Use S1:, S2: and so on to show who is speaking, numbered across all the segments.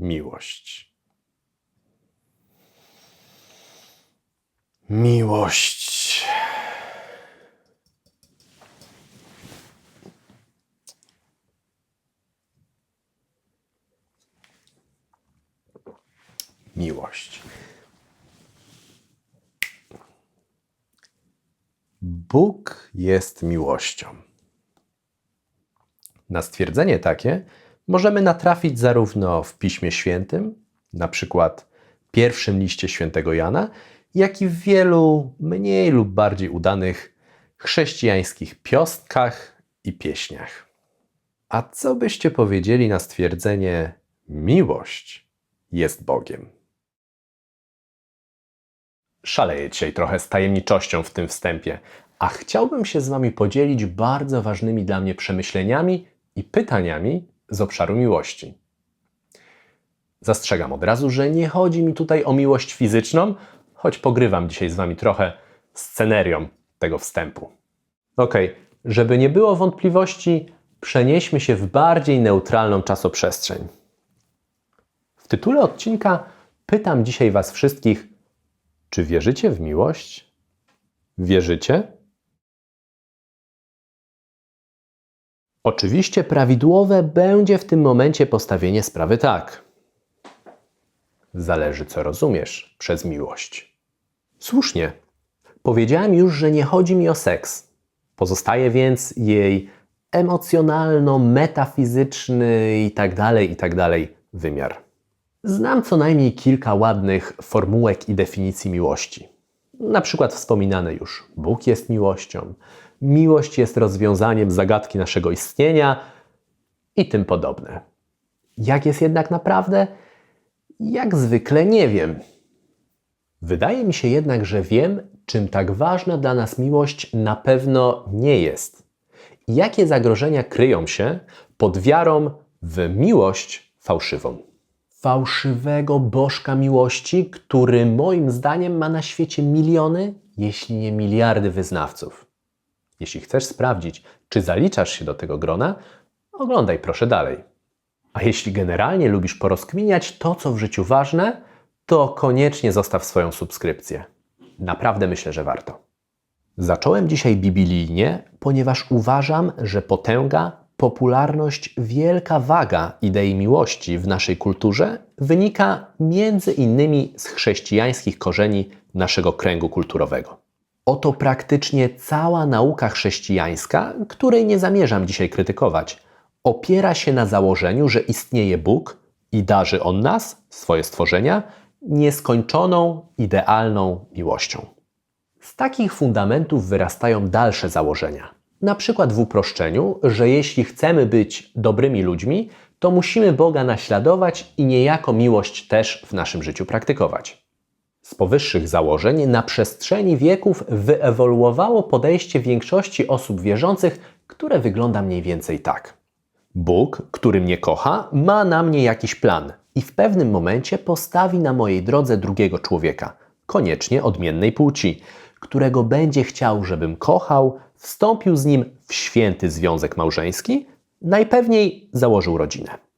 S1: miłość? Miłość. Miłość. Bóg jest miłością. Na stwierdzenie takie możemy natrafić zarówno w Piśmie Świętym, na przykład pierwszym liście świętego Jana, jak i w wielu mniej lub bardziej udanych chrześcijańskich piostkach i pieśniach. A co byście powiedzieli na stwierdzenie miłość jest Bogiem? Szaleję dzisiaj trochę z tajemniczością w tym wstępie, a chciałbym się z Wami podzielić bardzo ważnymi dla mnie przemyśleniami i pytaniami z obszaru miłości. Zastrzegam od razu, że nie chodzi mi tutaj o miłość fizyczną, choć pogrywam dzisiaj z Wami trochę scenerią tego wstępu. Ok, żeby nie było wątpliwości, przenieśmy się w bardziej neutralną czasoprzestrzeń. W tytule odcinka pytam dzisiaj Was wszystkich, czy wierzycie w miłość? Wierzycie? Oczywiście prawidłowe będzie w tym momencie postawienie sprawy tak. Zależy, co rozumiesz przez miłość. Słusznie. Powiedziałem już, że nie chodzi mi o seks. Pozostaje więc jej emocjonalno-metafizyczny i tak dalej, i tak wymiar. Znam co najmniej kilka ładnych formułek i definicji miłości. Na przykład wspominane już Bóg jest miłością, miłość jest rozwiązaniem zagadki naszego istnienia i tym podobne. Jak jest jednak naprawdę? Jak zwykle nie wiem. Wydaje mi się jednak, że wiem, czym tak ważna dla nas miłość na pewno nie jest. Jakie zagrożenia kryją się pod wiarą w miłość fałszywą. Fałszywego bożka miłości, który moim zdaniem ma na świecie miliony, jeśli nie miliardy wyznawców. Jeśli chcesz sprawdzić, czy zaliczasz się do tego grona, oglądaj proszę dalej. A jeśli generalnie lubisz porozkminiać to, co w życiu ważne, to koniecznie zostaw swoją subskrypcję. Naprawdę myślę, że warto. Zacząłem dzisiaj biblijnie, ponieważ uważam, że potęga, popularność, wielka waga idei miłości w naszej kulturze wynika między innymi z chrześcijańskich korzeni naszego kręgu kulturowego. Oto praktycznie cała nauka chrześcijańska, której nie zamierzam dzisiaj krytykować, opiera się na założeniu, że istnieje Bóg i darzy On nas, swoje stworzenia, nieskończoną, idealną miłością. Z takich fundamentów wyrastają dalsze założenia. Na przykład w uproszczeniu, że jeśli chcemy być dobrymi ludźmi, to musimy Boga naśladować i niejako miłość też w naszym życiu praktykować. Z powyższych założeń na przestrzeni wieków wyewoluowało podejście większości osób wierzących, które wygląda mniej więcej tak. Bóg, który mnie kocha, ma na mnie jakiś plan i w pewnym momencie postawi na mojej drodze drugiego człowieka, koniecznie odmiennej płci, którego będzie chciał, żebym kochał, wstąpił z nim w święty związek małżeński, najpewniej założył rodzinę.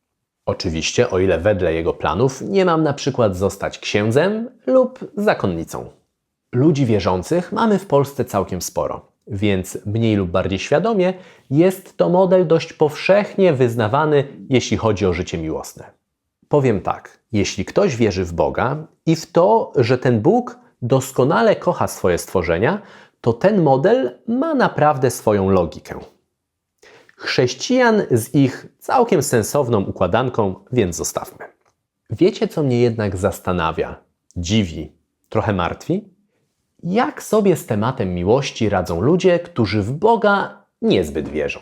S1: Oczywiście, o ile wedle jego planów nie mam na przykład zostać księdzem lub zakonnicą. Ludzi wierzących mamy w Polsce całkiem sporo, więc mniej lub bardziej świadomie jest to model dość powszechnie wyznawany, jeśli chodzi o życie miłosne. Powiem tak, jeśli ktoś wierzy w Boga i w to, że ten Bóg doskonale kocha swoje stworzenia, to ten model ma naprawdę swoją logikę. Chrześcijan z ich całkiem sensowną układanką, więc zostawmy. Wiecie, co mnie jednak zastanawia, dziwi, trochę martwi? Jak sobie z tematem miłości radzą ludzie, którzy w Boga niezbyt wierzą?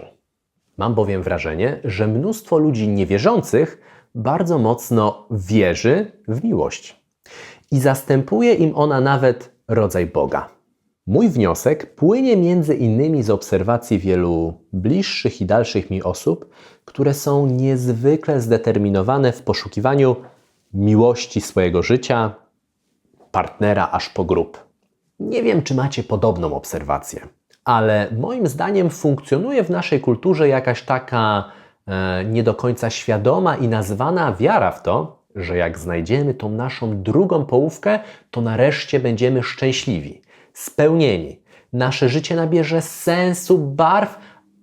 S1: Mam bowiem wrażenie, że mnóstwo ludzi niewierzących bardzo mocno wierzy w miłość i zastępuje im ona nawet rodzaj Boga. Mój wniosek płynie między innymi z obserwacji wielu bliższych i dalszych mi osób, które są niezwykle zdeterminowane w poszukiwaniu miłości swojego życia, partnera aż po grób. Nie wiem, czy macie podobną obserwację, ale moim zdaniem funkcjonuje w naszej kulturze jakaś taka e, nie do końca świadoma i nazwana wiara w to, że jak znajdziemy tą naszą drugą połówkę, to nareszcie będziemy szczęśliwi, spełnieni. Nasze życie nabierze sensu, barw,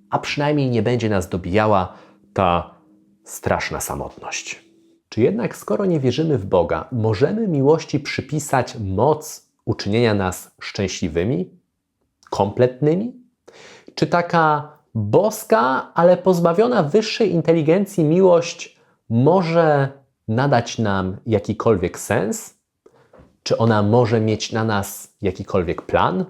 S1: a przynajmniej nie będzie nas dobijała ta straszna samotność. Czy jednak, skoro nie wierzymy w Boga, możemy miłości przypisać moc uczynienia nas szczęśliwymi, kompletnymi? Czy taka boska, ale pozbawiona wyższej inteligencji miłość może nadać nam jakikolwiek sens? Czy ona może mieć na nas jakikolwiek plan?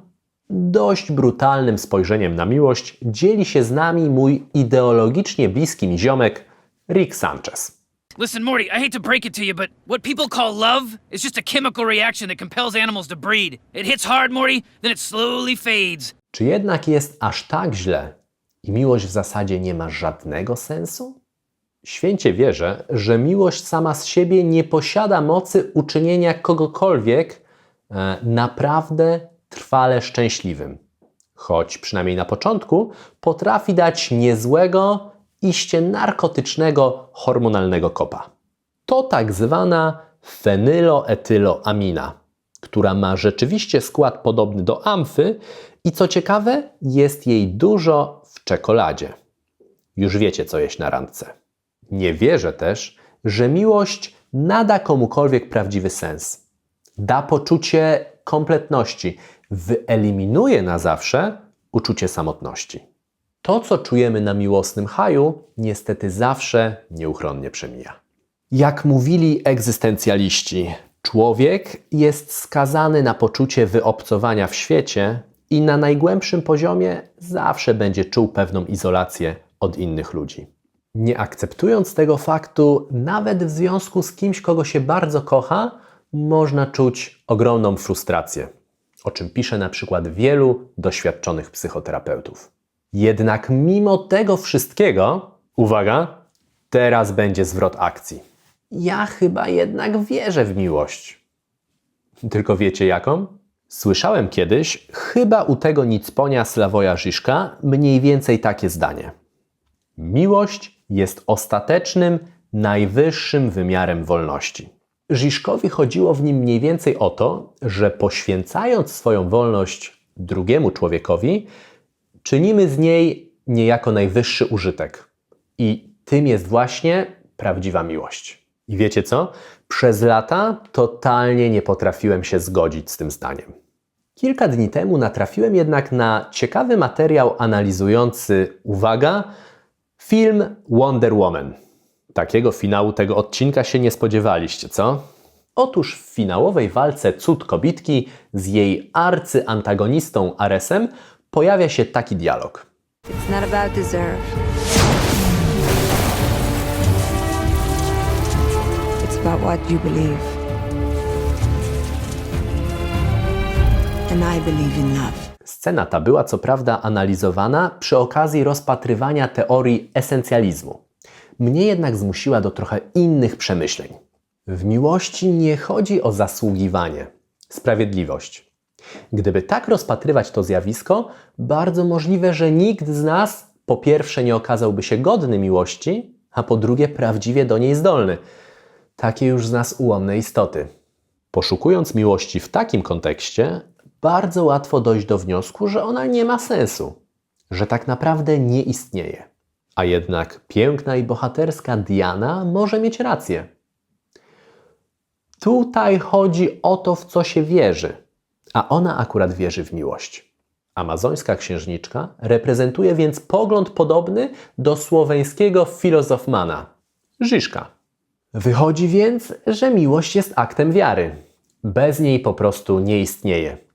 S1: Dość brutalnym spojrzeniem na miłość dzieli się z nami mój ideologicznie bliski mi ziomek Rick Sanchez.
S2: Listen, Morty, I hate to break it to you, but what people call love is just a chemical reaction that compels animals to breed. It hits hard, Morty, then it slowly fades.
S1: Czy jednak jest aż tak źle i miłość w zasadzie nie ma żadnego sensu? Święcie wierzę, że miłość sama z siebie nie posiada mocy uczynienia kogokolwiek e, naprawdę trwale szczęśliwym. Choć przynajmniej na początku potrafi dać niezłego, iście narkotycznego, hormonalnego kopa. To tak zwana fenyloetyloamina, która ma rzeczywiście skład podobny do amfy i co ciekawe, jest jej dużo w czekoladzie. Już wiecie, co jeść na randce. Nie wierzę też, że miłość nada komukolwiek prawdziwy sens. Da poczucie kompletności, wyeliminuje na zawsze uczucie samotności. To, co czujemy na miłosnym haju, niestety zawsze nieuchronnie przemija. Jak mówili egzystencjaliści, człowiek jest skazany na poczucie wyobcowania w świecie i na najgłębszym poziomie zawsze będzie czuł pewną izolację od innych ludzi. Nie akceptując tego faktu, nawet w związku z kimś, kogo się bardzo kocha, można czuć ogromną frustrację, o czym pisze na przykład wielu doświadczonych psychoterapeutów. Jednak mimo tego wszystkiego, uwaga, teraz będzie zwrot akcji. Ja chyba jednak wierzę w miłość. Tylko wiecie jaką? Słyszałem kiedyś, chyba u tego nicponia Slawoja Żyżka, mniej więcej takie zdanie. Miłość jest ostatecznym, najwyższym wymiarem wolności. Żyżkowi chodziło w nim mniej więcej o to, że poświęcając swoją wolność drugiemu człowiekowi, czynimy z niej niejako najwyższy użytek. I tym jest właśnie prawdziwa miłość. I wiecie co? Przez lata totalnie nie potrafiłem się zgodzić z tym zdaniem. Kilka dni temu natrafiłem jednak na ciekawy materiał analizujący, uwaga, film Wonder Woman. Takiego finału tego odcinka się nie spodziewaliście, co? Otóż w finałowej walce cud kobitki z jej arcyantagonistą Aresem pojawia się taki dialog.
S3: It's not about deserve. It's about what you believe. And I believe in love.
S1: Scena ta była co prawda analizowana przy okazji rozpatrywania teorii esencjalizmu. Mnie jednak zmusiła do trochę innych przemyśleń. W miłości nie chodzi o zasługiwanie, sprawiedliwość. Gdyby tak rozpatrywać to zjawisko, bardzo możliwe, że nikt z nas po pierwsze nie okazałby się godny miłości, a po drugie prawdziwie do niej zdolny. Takie już z nas ułomne istoty. Poszukując miłości w takim kontekście, bardzo łatwo dojść do wniosku, że ona nie ma sensu, że tak naprawdę nie istnieje. A jednak piękna i bohaterska Diana może mieć rację. Tutaj chodzi o to, w co się wierzy, a ona akurat wierzy w miłość. Amazońska księżniczka reprezentuje więc pogląd podobny do słoweńskiego filozofmana Żyżka. Wychodzi więc, że miłość jest aktem wiary. Bez niej po prostu nie istnieje.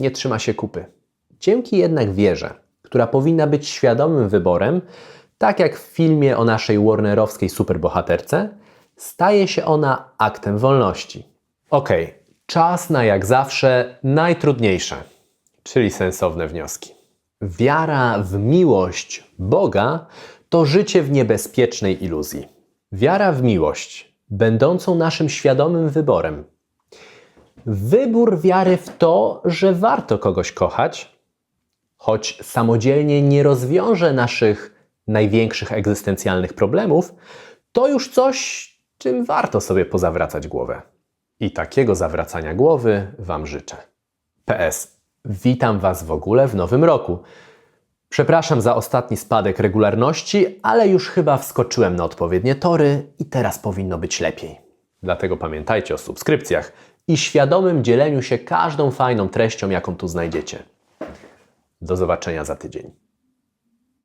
S1: Nie trzyma się kupy. Dzięki jednak wierze, która powinna być świadomym wyborem, tak jak w filmie o naszej warnerowskiej superbohaterce, staje się ona aktem wolności. Okej, czas na jak zawsze najtrudniejsze, czyli sensowne wnioski. Wiara w miłość Boga to życie w niebezpiecznej iluzji. Wiara w miłość, będącą naszym świadomym wyborem. Wybór wiary w to, że warto kogoś kochać, choć samodzielnie nie rozwiąże naszych największych egzystencjalnych problemów, to już coś, czym warto sobie pozawracać głowę. I takiego zawracania głowy Wam życzę. PS. Witam Was w ogóle w nowym roku. Przepraszam za ostatni spadek regularności, ale już chyba wskoczyłem na odpowiednie tory i teraz powinno być lepiej. Dlatego pamiętajcie o subskrypcjach i świadomym dzieleniu się każdą fajną treścią, jaką tu znajdziecie. Do zobaczenia za tydzień.